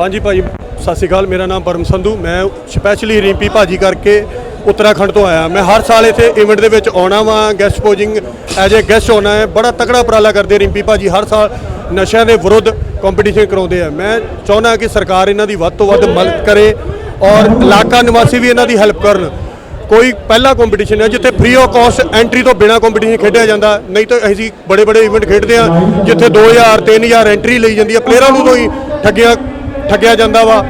ਹਾਂਜੀ ਭਾਜੀ ਸਤਿ ਸ਼੍ਰੀ ਅਕਾਲ, ਮੇਰਾ ਨਾਮ ਪਰਮ ਸੰਧੂ। ਮੈਂ ਸਪੈਸ਼ਲੀ ਰਿੰਪੀ ਭਾਜੀ ਕਰਕੇ ਉੱਤਰਾਖੰਡ ਤੋਂ ਆਇਆ। ਮੈਂ ਹਰ ਸਾਲ ਇੱਥੇ ਇਵੈਂਟ ਦੇ ਵਿੱਚ ਆਉਣਾ ਵਾਂ guest posing as a guest ਆਉਣਾ ਹੈ। ਬੜਾ ਤਕੜਾ ਉਪਰਾਲਾ ਕਰਦੇ ਰਿੰਪੀ ਭਾਜੀ, ਹਰ ਸਾਲ ਨਸ਼ਿਆਂ ਦੇ ਵਿਰੁੱਧ ਕੰਪੀਟੀਸ਼ਨ ਕਰਾਉਂਦੇ ਆ। ਮੈਂ ਚਾਹੁੰਦਾ ਕਿ ਸਰਕਾਰ ਇਹਨਾਂ ਦੀ ਵੱਧ ਤੋਂ ਵੱਧ ਮਦਦ ਕਰੇ ਔਰ ਇਲਾਕਾ ਨਿਵਾਸੀ ਵੀ ਇਹਨਾਂ ਦੀ ਹੈਲਪ ਕਰਨ। ਕੋਈ ਪਹਿਲਾ ਕੰਪੀਟੀਸ਼ਨ ਹੈ ਜਿੱਥੇ ਫ੍ਰੀ ਆਫ ਕਾਸਟ ਐਂਟਰੀ ਤੋਂ ਬਿਨਾ ਕੰਪੀਟੀਸ਼ਨ ਖੇਡਿਆ ਜਾਂਦਾ। ਨਹੀਂ ਤਾਂ ਅਸੀਂ ਬੜੇ ਬੜੇ ਇਵੈਂਟ ਖੇਡਦੇ ਆ ਜਿੱਥੇ 2000 3000 ਐਂਟਰੀ ਲਈ ਜਾਂਦੀ ਹੈ। ਪਲੇਅਰਾਂ ਨੂੰ ਤੋਂ ਹੀ ਠੱਗਿਆ ਠੱਗਿਆ ਜਾਂਦਾ ਵਾ।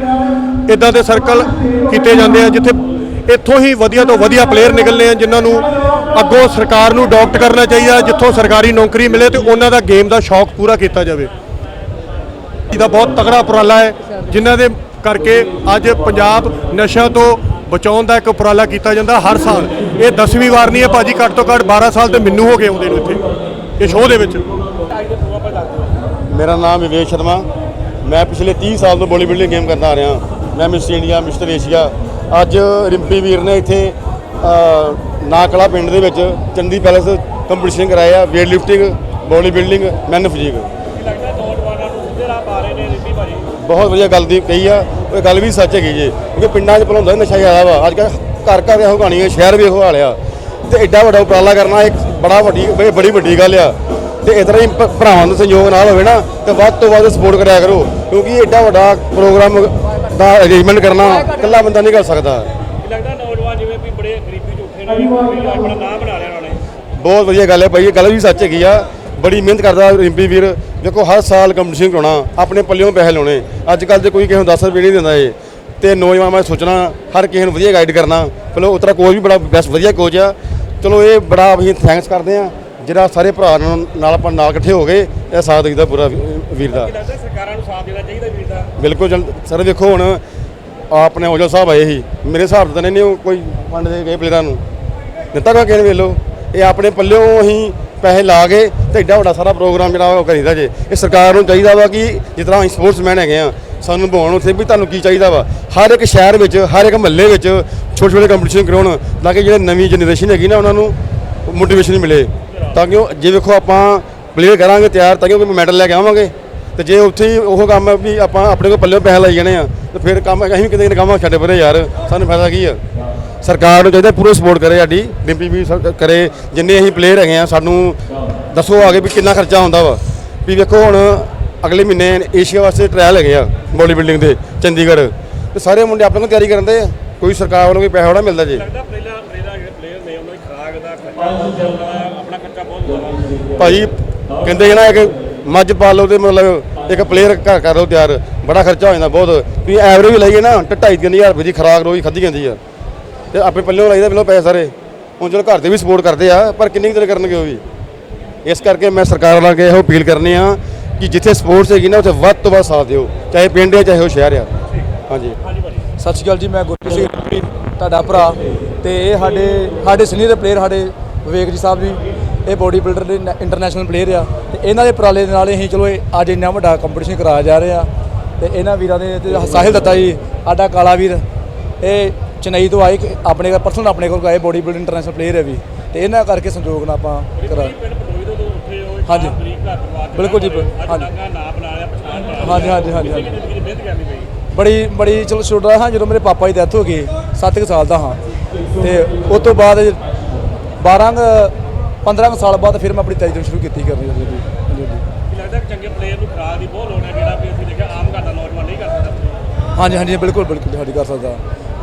ਇਦਾਂ ਦੇ ਸਰਕਲ ਕੀਤੇ ਜਾਂਦੇ ਆ, ਜਿੱਥੇ ਇੱਥੋਂ ਹੀ ਵਧੀਆ ਤੋਂ ਵਧੀਆ ਪਲੇਅਰ ਨਿਕਲਨੇ ਆ, ਜਿਨ੍ਹਾਂ ਨੂੰ ਅੱਗੋਂ ਸਰਕਾਰ ਨੂੰ ਅਡਾਪਟ ਕਰਨਾ ਚਾਹੀਦਾ, ਜਿੱਥੋਂ ਸਰਕਾਰੀ ਨੌਕਰੀ ਮਿਲੇ ਤੇ ਉਹਨਾਂ ਦਾ ਗੇਮ ਦਾ ਸ਼ੌਕ ਪੂਰਾ ਕੀਤਾ ਜਾਵੇ। ਇਹਦਾ ਬਹੁਤ ਤਗੜਾ ਉਪਰਾਲਾ ਹੈ, ਜਿਨ੍ਹਾਂ ਦੇ ਕਰਕੇ ਅੱਜ ਪੰਜਾਬ ਨਸ਼ਿਆਂ ਤੋਂ ਬਚਾਉਣ ਦਾ ਇੱਕ ਉਪਰਾਲਾ ਕੀਤਾ ਜਾਂਦਾ ਹਰ ਸਾਲ। ਇਹ 10ਵੀਂ ਵਾਰ ਨਹੀਂ ਹੈ, ਭਾਜੀ ਘੱਟ ਤੋਂ ਘੱਟ 12 ਸਾਲ ਤੇ ਮੈਨੂੰ ਹੋ ਗਏ ਆਉਂਦੇ ਨੂੰ ਇੱਥੇ, ਇਹ ਸ਼ੋਅ ਦੇ ਵਿੱਚ। ਮੇਰਾ ਨਾਮ ਵਿਵੇਕ ਸ਼ਰਮਾ ਮੈਂ ਪਿਛਲੇ 30 ਸਾਲ ਤੋਂ ਬੋਡੀ ਬਿਲਡਿੰਗ ਗੇਮ ਕਰਦਾ ਆ ਰਿਹਾ। ਮੈਂ ਮਿਸਟਰ ਇੰਡੀਆ ਮਿਸਟਰ ਏਸ਼ੀਆ ਅੱਜ ਰਿੰਪੀ ਵੀਰ ਨੇ ਇੱਥੇ ਨਾਕਲਾ ਪਿੰਡ ਦੇ ਵਿੱਚ ਚੰਦੀ ਪੈਲੇਸ ਕੰਪੀਟੀਸ਼ਨ ਕਰਾਇਆ weight lifting body building man physique ਬਹੁਤ ਵਧੀਆ ਗੱਲ ਦੀ ਕਹੀ ਆ ਉਹ ਗੱਲ ਵੀ ਸੱਚ ਹੈਗੀ ਜੀ ਕਿਉਂਕਿ ਪਿੰਡਾਂ 'ਚ ਪਹਿਲਾਂ ਹੁੰਦਾ ਨਸ਼ਾ ਜ਼ਿਆਦਾ ਵਾ। ਅੱਜ ਕੱਲ੍ਹ ਘਰ ਘਰ ਇਹੋ ਕਹਾਣੀ ਹੈ ਸ਼ਹਿਰ ਵੀ ਇਹੋ ਹਾਲ ਆ। ਤੇ ਐਡਾ ਵੱਡਾ ਉਪਰਾਲਾ ਕਰਨਾ ਇੱਕ ਬੜਾ ਵੱਡੀ ਬੜੀ- ਵੱਡੀ ਗੱਲ ਆ। ਤੇ ਤਰ੍ਹਾਂ ਹੀ ਭਰਾਵਾਂ ਦਾ ਸਹਿਯੋਗ ਨਾਲ ਹੋਵੇ ਨਾ ਤੇ ਵੱਧ ਤੋਂ ਵੱਧ ਸਪੋਰਟ ਕਰਿਆ ਕਰੋ। ਕਿਉਂਕਿ ਐਡਾ ਵੱਡਾ ਪ੍ਰੋਗਰਾਮ ਦਾ ਅਰੇਂਜਮੈਂਟ ਕਰਨਾ ਇਕੱਲਾ ਬੰਦਾ ਨਹੀਂ ਕਰ ਸਕਦਾ। ਇਹ ਲੱਗਦਾ ਨੌਜਵਾਨ ਜਿਵੇਂ ਵੀ ਬੜੇ ਗਰੀਬੀ ਚ ਉੱਠੇ ਨੇ ਵੀ ਆਪਣਾ ਨਾਮ ਬਣਾ ਲਿਆ ਉਹਨਾਂ ਨੇ? ਬਹੁਤ ਵਧੀਆ ਗੱਲ ਹੈ ਭਾਈ ਇਹ ਗੱਲ ਵੀ ਸੱਚ ਹੈਗੀ ਆ। ਬੜੀ ਮਿਹਨਤ ਕਰਦਾ ਰਿੰਪੀ ਵੀਰ। ਦੇਖੋ ਹਰ ਸਾਲ ਕੰਪੀਟੀਸ਼ਨ ਕਰਾਉਣਾ ਆਪਣੇ ਪੱਲਿਓਂ ਪੈਸੇ ਲਾਉਣੇ। ਅੱਜ ਕੱਲ ਤੇ ਕੋਈ ਕਿਸੇ ਨੂੰ 10 ਰੁਪਏ ਨਹੀਂ ਦਿੰਦਾ ਏ ਤੇ ਨੌਜਵਾਨ ਮੈਂ ਸੋਚਣਾ ਹਰ ਕਿਸੇ ਨੂੰ ਵਧੀਆ ਗਾਈਡ ਕਰਨਾ। ਚਲੋ ਉਤਰਾ ਕੋਚ ਵੀ ਬੜਾ ਬੈਸਟ ਵਧੀਆ ਕੋਚ ਆ। ਚਲੋ ਇਹ ਬੜਾ ਅਸੀਂ ਥੈਂਕਸ ਕਰਦੇ ਆ। ਜਿਹੜਾ ਸਾਰੇ ਭਰਾ ਨਾਲ ਆਪਾਂ ਨਾਲ ਇਕੱਠੇ ਹੋ ਗਏ ਇਹ ਸਾਥ ਦਿੱਤਾ ਪੂਰਾ ਵੀਰ ਦਾ। ਲੱਗਦਾ ਸਰਕਾਰਾਂ ਨੂੰ ਸਾਥ ਦੇਣਾ ਚਾਹੀਦਾ ਵੀਰ ਦਾ? ਬਿਲਕੁਲ ਜਲ- ਸਰ ਵੇਖੋ ਹੁਣ ਆਪਣੇ ਔਜਲ ਸਾਹਿਬ ਆਏ ਸੀ। ਮੇਰੇ ਹਿਸਾਬ ਤੋਂ ਨਹੀਂ ਉਹ ਕੋਈ ਫੰਡ ਦੇ ਗਏ ਪਲੇਅਰਾਂ ਨੂੰ। ਦਿੱਤਾ ਕਾ ਕਿਹਨੇ ਵੇਲੋ ਇਹ ਆਪਣੇ ਪੱਲਿਓਂ ਅਸੀਂ ਪੈਸੇ ਲਾ ਕੇ ਤੇ ਐਡਾ ਵੱਡਾ ਸਾਰਾ ਪ੍ਰੋਗਰਾਮ ਜਿਹੜਾ ਉਹ ਕਰੀਦਾ ਜੇ। ਇਹ ਸਰਕਾਰ ਨੂੰ ਚਾਹੀਦਾ ਵਾ ਕਿ ਜਿਸ ਤਰ੍ਹਾਂ ਅਸੀਂ ਸਪੋਰਟਸਮੈਨ ਹੈਗੇ ਆ ਸਾਨੂੰ ਨਿਭਾਉਣ ਉੱਥੇ ਵੀ ਤੁਹਾਨੂੰ ਕੀ ਚਾਹੀਦਾ ਵਾ। ਹਰ ਇੱਕ ਸ਼ਹਿਰ ਵਿੱਚ ਹਰ ਇੱਕ ਮਹੱਲੇ ਵਿੱਚ ਛੋਟੇ ਛੋਟੇ ਕੰਪੀਟੀਸ਼ਨ ਕਰਾਉਣ ਤਾਂ ਕਿ ਜਿਹੜੇ ਨਵੀਂ ਜਨਰੇਸ਼ਨ ਹੈਗੀ ਨਾ ਉਹਨਾਂ ਨੂੰ ਮੋਟੀਵੇਸ਼ਨ ਮਿਲੇ। ਤਾਂ ਕਿ ਉਹ ਜੇ ਵੇਖੋ ਆਪਾਂ ਪਲੇਅਰ ਕਰਾਂਗੇ ਤਿਆਰ, ਤਾਂ ਕਿ ਕੋਈ ਮੈਡਲ ਲੈ ਕੇ ਆਵਾਂਗੇ। ਤੇ ਜੇ ਉੱਥੇ ਹੀ ਉਹ ਕੰਮ ਵੀ ਆਪਾਂ ਆਪਣੇ ਕੋਲ ਪੱਲੇ ਪੈਸੇ ਲਾਈ ਜਾਣੇ ਆ, ਤੇ ਫਿਰ ਕੰਮ ਅਸੀਂ ਵੀ ਕਿਤੇ ਨਾ ਕੰਮ ਛੱਡੇ ਪਰੇ ਯਾਰ, ਸਾਨੂੰ ਫਾਇਦਾ ਕੀ ਆ? ਸਰਕਾਰ ਨੂੰ ਚਾਹੀਦਾ ਪੂਰਾ ਸਪੋਰਟ ਕਰੇ ਸਾਡੀ ਡਿੰਪੀ ਵੀ ਕਰੇ, ਜਿੰਨੇ ਅਸੀਂ ਪਲੇਅਰ ਹੈਗੇ ਆ, ਸਾਨੂੰ ਦੱਸੋ ਆਗੇ ਵੀ ਕਿੰਨਾ ਖਰਚਾ ਹੁੰਦਾ ਵਾ। ਵੀ ਵੇਖੋ ਹੁਣ ਅਗਲੇ ਮਹੀਨੇ ਏਸ਼ੀਆ ਵਾਸਤੇ ਟ੍ਰਾਇਲ ਹੈਗੇ ਆ ਬੋਡੀ ਬਿਲਡਿੰਗ ਦੇ, ਚੰਡੀਗੜ੍ਹ। ਤੇ ਸਾਰੇ ਮੁੰਡੇ ਆਪਣੇ ਕੋਲ ਤਿਆਰੀ ਕਰਨ ਦੇ ਆ, ਕੋਈ ਸਰਕਾਰ ਵੱਲੋਂ ਕੋਈ ਪੈਸਾ ਥੋੜਾ ਮਿਲਦਾ ਜੀ। ਲੱਗਦਾ ਪਹਿਲਾਂ ਪਹਿਲਾਂ ਜਿਹੜੇ ਪਲੇਅਰ ਨੇ, ਉਹਨਾਂ ਦੀ ਖਰਾਕ ਦਾ ਖਰਚਾ ਬਹੁਤ ਜ਼ਿਆਦਾ ਹੈ, ਆਪਣਾ ਕਹਿੰਦੇ ਨਾ ਇੱਕ ਮੱਝ ਪਾਲੋ ਲਓ ਤੇ ਮਤਲਬ ਇੱਕ ਪਲੇਅਰ ਘਰ ਕਰ ਲਓ ਤਿਆਰ। ਬੜਾ ਖਰਚਾ ਹੋ ਜਾਂਦਾ ਬਹੁਤ। ਵੀ ਐਵਰੇਜ ਵੀ ਲਈਏ ਨਾ ਤੇ 2.5000 ਰੁਪਏ ਦੀ ਖਰਾਕ ਰੋਜ਼ ਖਾਧੀ ਜਾਂਦੀ ਆ। ਤੇ ਆਪਣੇ ਪੱਲਿਓਂ ਲਾਈਦਾ ਪਹਿਲਾਂ ਪੈਸੇ ਸਾਰੇ। ਹੁਣ ਚਲੋ ਘਰ ਦੇ ਵੀ ਸਪੋਰਟ ਕਰਦੇ ਆ ਪਰ ਕਿੰਨੀ ਕੁ ਦੇਰ ਕਰਨਗੇ ਉਹ ਵੀ? ਇਸ ਕਰਕੇ ਮੈਂ ਸਰਕਾਰ ਨਾਲ ਇਹੋ ਅਪੀਲ ਕਰਨੀ ਆ ਕਿ ਜਿੱਥੇ ਸਪੋਰਟਸ ਹੈਗੀ ਨਾ ਉੱਥੇ ਵੱਧ ਤੋਂ ਵੱਧ ਸਾਥ ਦਿਓ। ਚਾਹੇ ਪਿੰਡ ਹੈ ਚਾਹੇ ਉਹ ਸ਼ਹਿਰ ਆ। ਹਾਂਜੀ। ਸਤਿ ਸ਼੍ਰੀ ਅਕਾਲ ਜੀ ਮੈਂ ਗੁਰਪ੍ਰੀਤ ਸਿੰਘ ਤੁਹਾਡਾ ਭਰਾ। ਤੇ ਇਹ ਸਾਡੇ ਸਾਡੇ ਸੀਨੀਅਰ ਪਲੇਅਰ ਸਾਡੇ ਵਿਵੇਕ ਜੀ ਸਾਹਿਬ ਜੀ। ਇਹ ਬੋਡੀ ਬਿਲਡਰ ਦੇ ਇੰਟਰਨੈਸ਼ਨਲ ਪਲੇਅਰ ਆ ਤੇ ਇਹਨਾਂ ਦੇ ਉਪਰਾਲੇ ਦੇ ਨਾਲ ਅਸੀਂ ਚਲੋ ਇਹ ਅੱਜ ਇੰਨਾ ਵੱਡਾ ਕੰਪੀਟੀਸ਼ਨ ਕਰਾਇਆ ਜਾ ਰਿਹਾ ਤੇ ਇਹਨਾਂ ਵੀਰਾਂ ਦੇ ਤੇ ਸਾਹਿਲ ਦੱਤਾ ਜੀ ਸਾਡਾ ਕਾਲਾ ਵੀਰ ਇਹ ਚੇਨਈ ਤੋਂ ਆਏ ਆਪਣੇ ਪਰਸਨਲ ਆਪਣੇ ਕੋਲ ਆਏ ਬੋਡੀ ਬਿਲਡਰ ਇੰਟਰਨੈਸ਼ਨਲ ਪਲੇਅਰ ਹੈ ਵੀ ਤੇ ਇਹਨਾਂ ਕਰਕੇ ਸੰਯੋਗ ਨਾਲ ਆਪਾਂ ਕਰਾ ਹੋ ਹਾਂਜੀ। ਬਿਲਕੁਲ ਜੀ, ਹਾਂਜੀ। ਹਾਂਜੀ, ਹਾਂਜੀ, ਹਾਂਜੀ, ਬੜੀ ਬੜੀ ਚਲੋ ਛੋਟਾ ਹਾਂ ਜਦੋਂ ਮੇਰੇ ਪਾਪਾ ਦੀ ਡੈਥ ਹੋ ਗਈ 7 ਸਾਲ ਦਾ ਹਾਂ। ਤੇ ਉਸ ਤੋਂ ਬਾਅਦ 12 15 ਸਾਲ ਬਾਅਦ ਫਿਰ ਮੈਂ ਆਪਣੀ ਤਿਆਰੀ ਸ਼ੁਰੂ ਕੀਤੀ ਕਰਨੀ ਜੀ ਕੀ ਲੱਗਦਾ ਚੰਗੇ ਪਲੇਅਰ ਨੂੰ ਖਰਾਕ ਦੀ ਬਹੁਤ ਲੋੜ ਹੈ ਜਿਹੜਾ ਵੀ ਅਸੀਂ ਦੇਖਿਆ ਆਮ ਘਰ ਦਾ ਨੌਜਵਾਨ ਨਹੀਂ ਕਰ ਸਕਦਾ। ਹਾਂਜੀ ਹਾਂਜੀ ਬਿਲਕੁਲ ਬਿਲਕੁਲ ਸਾਡੀ ਕਰ ਸਕਦਾ।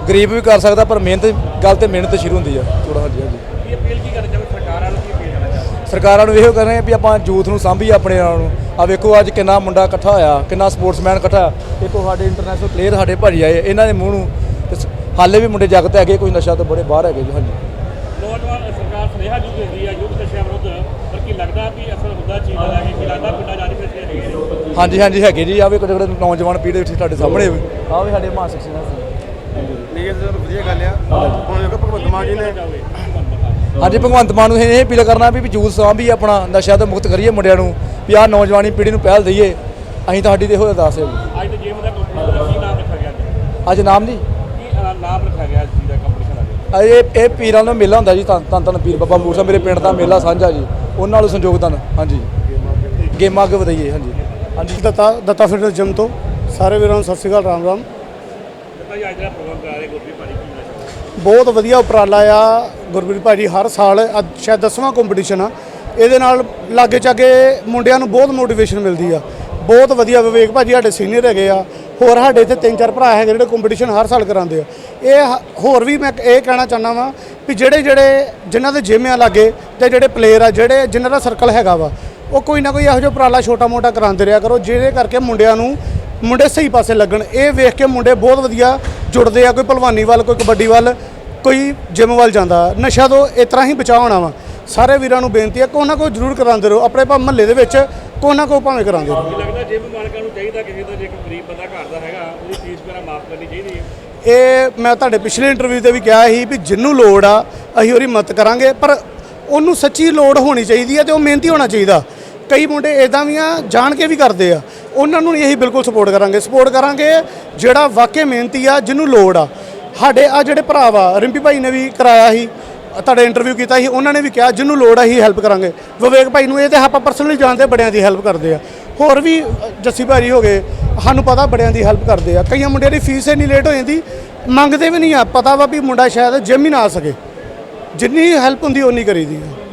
ਗਰੀਬ ਵੀ ਕਰ ਸਕਦਾ ਪਰ ਮਿਹਨਤ ਗੱਲ ਤੇ ਮਿਹਨਤ ਸ਼ੁਰੂ ਹੁੰਦੀ ਆ। ਥੋੜਾ ਹਾਂਜੀ ਹਾਂਜੀ। ਇਹ ਅਪੀਲ ਕੀ ਕਰਨਾ ਚਾਹੁੰਦੇ? ਸਰਕਾਰਾਂ ਨੂੰ ਕੀ ਅਪੀਲ ਕਰਨਾ ਚਾਹੁੰਦੇ? ਸਰਕਾਰਾਂ ਨੂੰ ਇਹੋ ਕਰ ਰਹੇ ਆ ਵੀ ਆਪਾਂ ਯੂਥ ਨੂੰ ਸਾਂਭੀਏ ਆਪਣੇ ਨਾਲ ਨੂੰ। ਆ ਵੇਖੋ ਅੱਜ ਕਿੰਨਾ ਮੁੰਡਾ ਇਕੱਠਾ ਹੋਇਆ ਕਿੰਨਾ ਸਪੋਰਟਸਮੈਨ ਇਕੱਠਾ। ਦੇਖੋ ਸਾਡੇ ਇੰਟਰਨੈਸ਼ਨਲ ਪਲੇਅਰ ਸਾਡੇ ਭਾਜੀ ਆਏ ਇਹਨਾਂ ਦੇ ਮੂੰਹ ਨੂੰ ਹਾਲੇ ਵੀ ਮੁੰਡੇ ਜਗਤ ਹੈਗੇ ਕੋਈ ਨਸ਼ਾ ਤੋਂ ਬੜੇ ਬਾਹਰ ਹੈਗੇ ਜੀ ਹਾਂਜੀ। ਨੌਜਵਾਨ ਸਰਕਾਰ ਸੁਨੇਹਾ ਜੂ ਦਿੰਦੀ ਹੈ ਯੁੱਧ ਨਸ਼ਿਆਂ ਵਿਰੁੱਧ ਪਰ ਕੀ ਲੱਗਦਾ ਵੀ ਅਸਰ ਹੁੰਦਾ ਚੀਜ਼ ਦਾ ਹੈ ਕਿ ਲੱਗਦਾ ਪਿੰਡਾਂ ਜਾ ਕੇ ਫਿਰ ਹੈਗੇ ਹਾਂਜੀ ਹਾਂਜੀ ਹੈਗੇ ਜੀ ਆਵੇ ਕੁਝ ਜਿਹੜੇ ਨੌਜਵਾਨ ਪੀੜ੍ਹੀ ਵਿੱਚ ਤੁਹਾਡੇ ਸਾਹਮਣੇ ਆਵੇ ਸਾਡੇ ਮਾਨਸਿਕ ਸਿੰਘ ਨਹੀਂ ਇਹ ਵਧੀਆ ਗੱਲ ਆ। ਹੁਣ ਵੇਖੋ ਭਗਵੰਤ ਮਾਨ ਜੀ ਨੇ ਹਾਂਜੀ ਭਗਵੰਤ ਮਾਨ ਨੂੰ ਇਹ ਅਪੀਲ ਕਰਨਾ ਵੀ ਯੂਥ ਸਾਂਭੀ ਆਪਣਾ ਨਸ਼ਾ ਤੋਂ ਮੁਕਤ ਕਰੀਏ ਮੁੰਡਿਆਂ ਨੂੰ ਵੀ ਆਹ ਨੌਜਵਾਨੀ ਪੀੜ੍ਹੀ ਨੂੰ ਪਹਿਲ ਦਈਏ। ਅਸੀਂ ਤਾਂ ਸਾਡੀ ਤੇ ਇਹੋ ਅਰਦਾਸ ਹੈ। ਅੱਜ ਦੇ ਗੇਮ ਦਾ ਕੰਪੀਟੀਸ਼ਨ ਕੀ ਨਾਮ ਰੱਖਿਆ ਗਿਆ ਅੱਜ ਨਾਮ ਜੀ? ਕੀ ਅ, ਨਾਮ ਰੱਖਿਆ ਗਿਆ ਜੀ ਦਾ ਦਾ ਅੱਜ ਇਹ ਇਹ ਪੀਰਾਂ ਦਾ ਮੇਲਾ ਹੁੰਦਾ ਜੀ, ਧੰਨ ਧੰਨ ਧੰਨ ਪੀਰ ਬਾਬਾ ਮੂਸਾ, ਮੇਰੇ ਪਿੰਡ ਦਾ ਮੇਲਾ ਸਾਂਝਾ ਜੀ। ਉਹਨਾਂ ਨਾਲ ਸੰਯੋਗਦਾਨ ਹਾਂਜੀ। ਗੇਮਾਂ ਅੱਗੇ ਵਧਾਈਏ, ਹਾਂਜੀ। ਹਾਂਜੀ, ਦਤਾ ਦਤਾ ਫਿਰ ਜਿਮ ਤੋਂ। ਸਾਰੇ ਵੀਰਾਂ ਨੂੰ ਸਤਿ ਸ਼੍ਰੀ ਅਕਾਲ, ਰਾਮ ਰਾਮ। ਬਹੁਤ ਵਧੀਆ ਉਪਰਾਲਾ ਆ ਗੁਰਪ੍ਰੀਤ ਭਾਜੀ ਹਰ ਸਾਲ, ਅੱਜ ਸ਼ਾਇਦ 10ਵਾਂ ਕੰਪੀਟੀਸ਼ਨ ਆ। ਇਹਦੇ ਨਾਲ ਲਾਗੇ ਚਾਗੇ ਮੁੰਡਿਆਂ ਨੂੰ ਬਹੁਤ ਮੋਟੀਵੇਸ਼ਨ ਮਿਲਦੀ ਆ। ਬਹੁਤ ਵਧੀਆ ਵਿਵੇਕ ਭਾਜੀ ਸਾਡੇ ਸੀਨੀਅਰ ਹੈਗੇ ਆ। ਹੋਰ ਸਾਡੇ ਇੱਥੇ ਤਿੰਨ ਚਾਰ ਭਰਾ ਹੈਗੇ ਜਿਹੜੇ ਕੰਪੀਟੀਸ਼ਨ ਹਰ ਸਾਲ ਕਰਾਉਂਦੇ ਆ। ਇਹ ਹੋਰ ਵੀ ਮੈਂ ਇਹ ਕਹਿਣਾ ਚਾਹੁੰਦਾ ਵਾਂ ਵੀ ਜਿਹੜੇ ਜਿਹੜੇ ਜਿਨ੍ਹਾਂ ਦੇ ਜਿਮ ਆ ਲਾਗੇ ਤੇ ਜਿਹੜੇ ਪਲੇਅਰ ਆ, ਜਿਹੜੇ ਜਿਨ੍ਹਾਂ ਦਾ ਸਰਕਲ ਹੈਗਾ ਵਾ, ਉਹ ਕੋਈ ਨਾ ਕੋਈ ਇਹੋ ਜਿਹਾ ਉਪਰਾਲਾ ਛੋਟਾ ਮੋਟਾ ਕਰਾਉਂਦੇ ਰਿਹਾ ਕਰੋ, ਜਿਹਦੇ ਕਰਕੇ ਮੁੰਡਿਆਂ ਨੂੰ ਮੁੰਡੇ ਸਹੀ ਪਾਸੇ ਲੱਗਣ। ਇਹ ਵੇਖ ਕੇ ਮੁੰਡੇ ਬਹੁਤ ਵਧੀਆ ਜੁੜਦੇ ਆ, ਕੋਈ ਭਲਵਾਨੀ ਵੱਲ, ਕੋਈ ਕਬੱਡੀ ਵੱਲ, ਕੋਈ ਜਿਮ ਵੱਲ ਜਾਂਦਾ। ਨਸ਼ਾ ਤੋਂ ਇਸ ਤਰ੍ਹਾਂ ਹੀ ਬਚਾਅ ਹੋਣਾ ਵਾ। ਸਾਰੇ ਵੀਰਾਂ ਨੂੰ ਬੇਨਤੀ ਹੈ ਕੋਈ ਨਾ ਕੋਈ ਜ਼ਰੂਰ ਕਰਾਉਂਦੇ ਰਹੋ। ਆਪਣੇ ਭਾ ਮਹੱਲੇ ਦੇ ਵਿੱਚ ਕੋਈ ਨਾ ਕੋਈ ਭਾਵੇਂ ਕਰਾਉਂਦੇ ਰਹੋ ਕੀ ਲੱਗਦਾ ਜਿਮ ਮਾਲਕਾਂ ਨੂੰ ਚਾਹੀਦਾ ਕਿਸੇ ਦਾ ਜੇ ਕੋਈ ਗਰੀਬ ਬੰਦਾ ਘਰ ਦਾ ਹੈਗਾ ਉਹਦੀ ਫੀਸ ਵਗੈਰਾ ਮਾਫ ਕਰਨੀ ਚਾਹੀਦੀ ਹੈ। ਇਹ ਮੈਂ ਤੁਹਾਡੇ ਪਿਛਲੇ ਇੰਟਰਵਿਊ ਤੇ ਵੀ ਕਿਹਾ ਸੀ ਵੀ ਜਿੰਨੂੰ ਲੋੜ ਆ ਅਸੀਂ ਉਹਦੀ ਮਦਦ ਕਰਾਂਗੇ ਪਰ ਉਹਨੂੰ ਸੱਚੀ ਲੋੜ ਹੋਣੀ ਚਾਹੀਦੀ ਹੈ ਤੇ ਉਹ ਮਿਹਨਤੀ ਹੋਣਾ ਚਾਹੀਦਾ। ਕਈ ਮੁੰਡੇ ਇਦਾਂ ਵੀ ਆ ਜਾਣ ਕੇ ਵੀ ਕਰਦੇ ਆ। ਉਹਨਾਂ ਨੂੰ ਇਹੀ ਬਿਲਕੁਲ ਸਪੋਰਟ ਕਰਾਂਗੇ। ਸਪੋਰਟ ਕਰਾਂਗੇ ਜਿਹੜਾ ਵਾਕਈ ਮਿਹਨਤੀ ਆ ਜਿਹਨੂੰ ਲੋੜ ਆ। ਸਾਡੇ ਆ ਜਿਹੜੇ ਭਰਾ ਵਾ ਰਿੰਪੀ ਭਾਈ ਨੇ ਵੀ ਕਰਾਇਆ ਸੀ। ਤੁਹਾਡੇ ਇੰਟਰਵਿਊ ਕੀਤਾ ਸੀ, ਉਹਨਾਂ ਨੇ ਵੀ ਕਿਹਾ, ਜਿਹਨੂੰ ਲੋੜ ਹੈ ਹੀ ਹੈਲਪ ਕਰਾਂਗੇ। ਵਿਵੇਕ ਭਾਈ ਨੂੰ ਇਹ ਤੇ ਆਪਾਂ ਪਰਸਨਲੀ ਜਾਣਦੇ ਬੜਿਆਂ ਦੀ ਹੈਲਪ ਕਰਦੇ ਆ। ਹੋਰ ਵੀ ਜੱਸੀ ਭਾਰੀ ਹੋ ਗਏ, ਸਾਨੂੰ ਪਤਾ ਬੜਿਆਂ ਦੀ ਹੈਲਪ ਕਰਦੇ ਆ। ਕਈਆਂ ਮੁੰਡਿਆਂ ਦੀ ਫੀਸ ਇੰਨੀ ਲੇਟ ਹੋ ਜਾਂਦੀ, ਮੰਗਦੇ ਵੀ ਨਹੀਂ ਆ। ਪਤਾ ਵਾ ਵੀ ਮੁੰਡਾ ਸ਼ਾਇਦ ਜਿਮ ਹੀ ਨਾ ਆ ਸਕੇ। ਜਿੰਨੀ ਹੈਲਪ ਹੁੰਦੀ, ਓਨੀ ਕਰੀਦੀ ਆ।